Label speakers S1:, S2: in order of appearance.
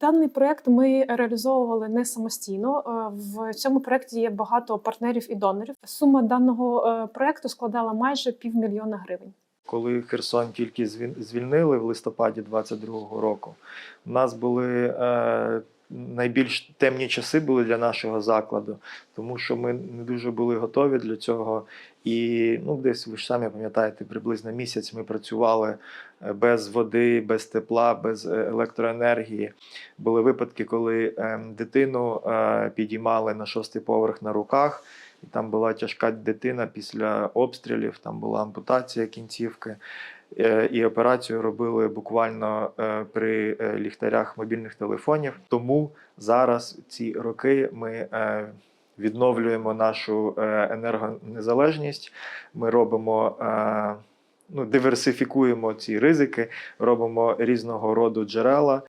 S1: Даний проект ми реалізовували не самостійно. Е, В цьому проекті є багато партнерів і донорів. Сума даного е, проекту складала майже півмільйона гривень.
S2: Коли Херсон тільки звільнили в листопаді 22-го року, у нас були е, найбільш темні часи були для нашого закладу, тому що ми не дуже були готові для цього. І ну, десь ви ж самі пам'ятаєте, приблизно місяць ми працювали е, без води, без тепла, без е, електроенергії. Були випадки, коли е, дитину е, підіймали на шостий поверх на руках. І там була тяжка дитина після обстрілів, там була ампутація кінцівки. Е, І операцію робили буквально е, при е, ліхтарях мобільних телефонів. Тому зараз ці роки ми відновлюємо нашу енергонезалежність. Ми робимо. Ну, диверсифікуємо ці ризики, робимо різного роду джерела.